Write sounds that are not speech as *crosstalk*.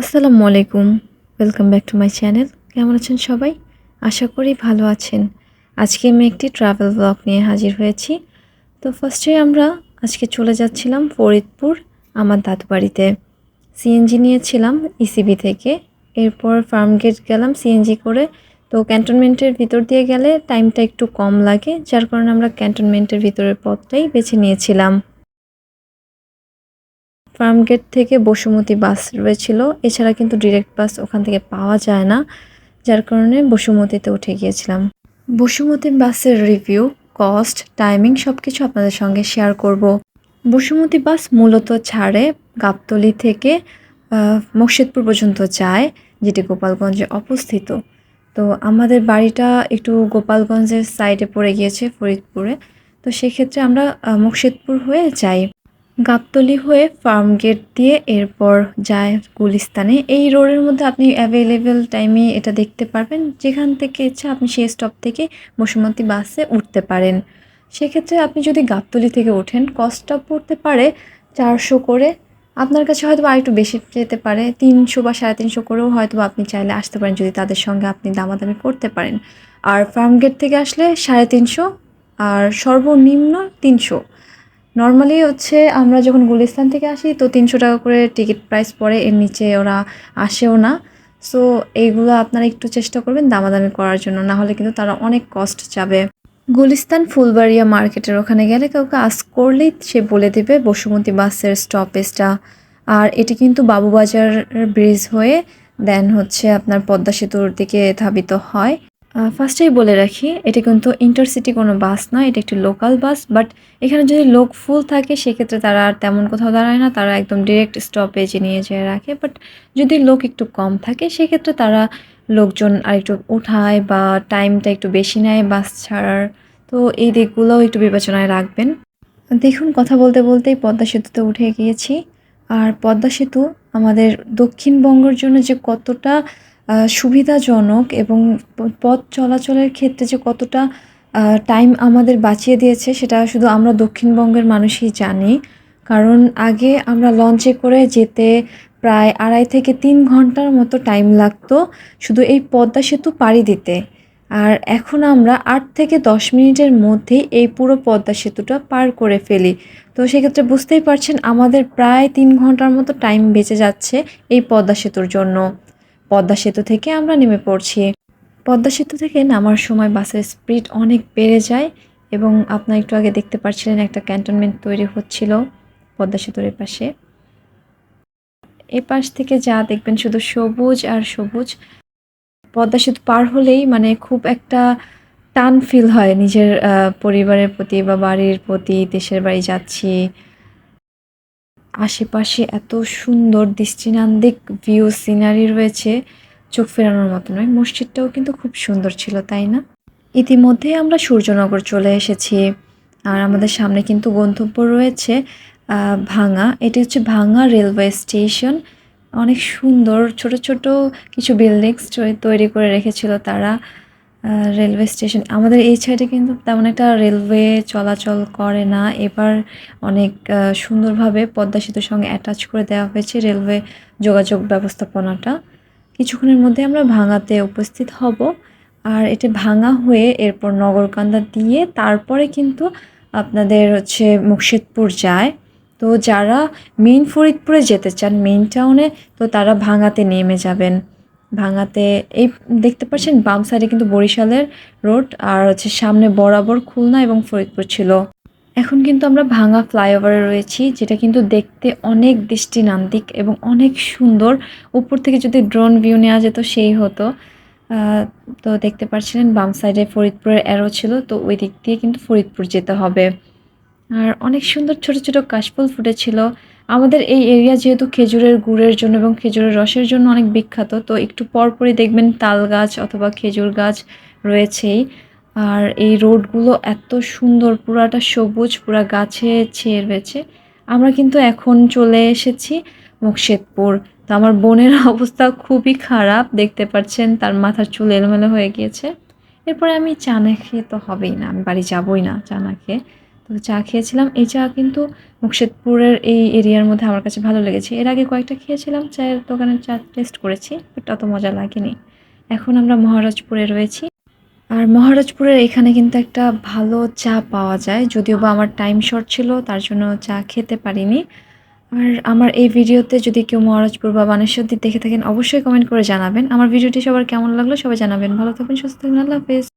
আসসালামু আলাইকুম। Welcome back to my channel কেমন আছেন সবাই? আশা করি ভালো আছেন। আজকে আমি একটি ট্রাভেল ব্লগ নিয়ে হাজির হয়েছি। তো ফার্স্টে আমরা আজকে চলে যাচ্ছিলাম ফরিদপুর, আমার দাদু বাড়িতে। সিএনজি নিয়েছিলাম ইসিবি থেকে। এরপর ফার্ম গেট গেলাম সিএনজি করে। তো ক্যান্টনমেন্টের ভিতর দিয়ে গেলে টাইমটা একটু কম লাগে, যার কারণে আমরা ক্যান্টনমেন্টের ভিতরের পথটাই বেছে নিয়েছিলাম। ফার্মগেট থেকে বসুমতী বাস রয়েছিল। এছাড়া কিন্তু ডিরেক্ট বাস ওখান থেকে পাওয়া যায় না যার কারণে বসুমতীতে উঠে গিয়েছিলাম। বসুমতী বাসের রিভিউ কস্ট টাইমিং সব কিছু আপনাদের সঙ্গে শেয়ার করব। বসুমতী বাস মূলত ছাড়ে গাবতলি থেকে আহ, মুর্শিদপুর পর্যন্ত যায় যেটি গোপালগঞ্জে অবস্থিত। তো আমাদের বাড়িটা একটু গোপালগঞ্জের সাইডে পড়ে গিয়েছে ফরিদপুরে। তো সেক্ষেত্রে আমরা মুর্শিদপুর হয়ে যাই। গাবতলি হয়ে ফার্ম গেট দিয়ে এরপর যায় গুলিস্তানে। এই রোডের মধ্যে আপনি অ্যাভেলেবেল টাইমে এটা দেখতে পারবেন। যেখান থেকে ইচ্ছা আপনি সেই স্টপ থেকে বসুমতী বাসে উঠতে পারেন। সেক্ষেত্রে আপনি যদি গাবতলি থেকে ওঠেন কস্টটা পড়তে পারে চারশো করে। আপনার কাছে হয়তো আরেকটু বেশি যেতে পারে, তিনশো বা সাড়ে তিনশো করেও হয়তো আপনি চাইলে আসতে পারেন যদি তাদের সঙ্গে আপনি দামাদামি করতে পারেন। আর ফার্ম গেট থেকে আসলে সাড়ে তিনশো আর সর্বনিম্ন তিনশো। নর্মালি হচ্ছে আমরা যখন গুলিস্তান থেকে আসি, তো তিনশো টাকা করে টিকিট প্রাইস পড়ে, এর নিচে ওরা আসেও না। সো এইগুলো আপনারা একটু চেষ্টা করবেন দামাদামি করার জন্য, না হলে কিন্তু তারা অনেক কস্ট যাবে গুলিস্তান ফুলবাড়িয়া মার্কেটের ওখানে গেলে কাউকে আস করলেই সে বলে দেবে বসুমতী বাসের স্টপেজটা আর এটি কিন্তু বাবুবাজার ব্রিজ হয়ে দেন হচ্ছে আপনার পদ্মা সেতুর দিকে ধাবিত হয়। ফার্স্টেই বলে রাখি, এটা কিন্তু ইন্টারসিটি কোনো বাস নয়, এটা একটি লোকাল বাস বাট এখানে যদি লোক ফুল থাকে, সেক্ষেত্রে তারা আর তেমন কোথাও দাঁড়ায় না, তারা একদম ডিরেক্ট স্টপেজে নিয়ে যেয়ে রাখে বাট যদি লোক একটু কম থাকে, সেক্ষেত্রে তারা লোকজন আর একটু উঠায় বা টাইমটা একটু বেশি নেয় বাস ছাড়ার। তো এই দিকগুলোও একটু বিবেচনায় রাখবেন। দেখুন, কথা বলতে বলতেই পদ্মা সেতুতে উঠে গিয়েছি। আর পদ্মা সেতু আমাদের দক্ষিণবঙ্গের জন্য যে কতটা সুবিধাজনক এবং পথ চলাচলের ক্ষেত্রে যে কতটা টাইম আমাদের বাঁচিয়ে দিয়েছে সেটা শুধু আমরা দক্ষিণবঙ্গের মানুষই জানি। কারণ আগে আমরা লঞ্চে করে যেতে প্রায় আড়াই থেকে তিন ঘণ্টার মতো টাইম লাগতো শুধু এই পদ্মা সেতু পাড়ি দিতে। আর এখন আমরা আট থেকে দশ মিনিটের মধ্যেই এই পুরো পদ্মা সেতুটা পার করে ফেলি। তো সেক্ষেত্রে বুঝতেই পারছেন আমাদের প্রায় তিন ঘণ্টার মতো টাইম বেঁচে যাচ্ছে এই পদ্মা সেতুর জন্য। পদ্মা সেতু থেকে আমরা নেমে পড়ছি। পদ্মা সেতু থেকে নামার সময় বাসের স্পিড অনেক বেড়ে যায় এবং আপনার একটু আগে দেখতে পাচ্ছিলেন একটা ক্যান্টনমেন্ট তৈরি হচ্ছিল পদ্মা সেতুর পাশে এ পাশ থেকে যা দেখবেন শুধু সবুজ আর সবুজ। পদ্মা সেতু পার হলেই মানে খুব একটা টান ফিল হয় নিজের পরিবারের প্রতি বা বাড়ির প্রতি, দেশের বাড়ি যাচ্ছি। আশেপাশে এত সুন্দর দৃষ্টিনান্দিক ভিউ সিনারি রয়েছে, চোখ ফেরানোর মতো নয়। মসজিদটাও কিন্তু খুব সুন্দর ছিল, তাই না? ইতিমধ্যেই আমরা সূর্যনগর চলে এসেছি। আর আমাদের সামনে কিন্তু গন্তব্য রয়েছে ভাঙা এটি হচ্ছে ভাঙা রেলওয়ে স্টেশন অনেক সুন্দর, ছোট ছোট কিছু বিল্ডিংস তৈরি করে রেখেছিল তারা। রেলওয়ে স্টেশন আমাদের এই সাইডে কিন্তু তেমন একটা রেলওয়ে চলাচল করে না। এবার অনেক সুন্দরভাবে পদ্মা সেতুর সঙ্গে অ্যাটাচ করে দেওয়া হয়েছে রেলওয়ে যোগাযোগ ব্যবস্থাপনাটা। কিছুক্ষণের মধ্যে আমরা ভাঙাতে উপস্থিত হব। আর এটা ভাঙা হয়ে এরপর নগরকান্দা দিয়ে তারপরে কিন্তু আপনাদের হচ্ছে মুর্শিদপুর যায়। তো যারা মেইন ফরিদপুরে যেতে চান মেইন টাউনে তো তারা ভাঙাতে নেমে যাবেন। ভাঙাতে, এই দেখতে পাচ্ছেন বাম সাইডে কিন্তু বরিশালের রোড আর হচ্ছে সামনে বরাবর খুলনা এবং ফরিদপুর ছিল। এখন কিন্তু আমরা ভাঙা ফ্লাইওভারে রয়েছি, যেটা কিন্তু দেখতে অনেক দৃষ্টিনান্দিক এবং অনেক সুন্দর। উপর থেকে যদি ড্রোন ভিউ নেওয়া যেত, সেই হতো। তো দেখতে পাচ্ছিলেন বাম সাইডে ফরিদপুরের অ্যারো ছিল, তো ওই দিক দিয়ে কিন্তু ফরিদপুর যেতে হবে। আর অনেক সুন্দর ছোট ছোট কাশফুল ফুটেছিল আমাদের এই এরিয়া যেহেতু খেজুরের গুড়ের জন্য এবং খেজুরের রসের জন্য অনেক বিখ্যাত, তো একটু পরপরই দেখবেন তাল গাছ অথবা খেজুর গাছ রয়েছেই। আর এই রোডগুলো এত সুন্দর, পুরাটা সবুজ, পুরা গাছে ছেয়ে রয়েছে। আমরা কিন্তু এখন চলে এসেছি মুকশেদপুর। তো আমার বোনের *laughs* অবস্থা খুবই খারাপ, দেখতে পাচ্ছেন তার মাথার চুল এলোমেলো হয়ে গিয়েছে। এরপরে আমি চা না খেয়ে তো হবেই না, আমি বাড়ি যাবই না চা না খেয়ে। তো চা খেয়েছিলাম। এই চা কিন্তু মুকশেদপুরের এই এরিয়ার মধ্যে আমার কাছে ভালো লেগেছে। এর আগে কয়েকটা খেয়েছিলাম, চায়ের দোকানের চা টেস্ট করেছি বাট অত মজা লাগেনি। এখন আমরা মহারাজপুরে রয়েছি। আর মহারাজপুরের এখানে কিন্তু একটা ভালো চা পাওয়া যায়, যদিও বা আমার টাইম শর্ট ছিল, তার জন্য চা খেতে পারিনি। আর আমার এই ভিডিওতে যদি কেউ মহারাজপুর বা বানেশ্বর দেখে থাকেন, অবশ্যই কমেন্ট করে জানাবেন। আমার ভিডিওটি সবার কেমন লাগল, সবাই জানাবেন। ভালো থাকবেন, সুস্থ থাকবেন, আল্লাহ হাফেজ।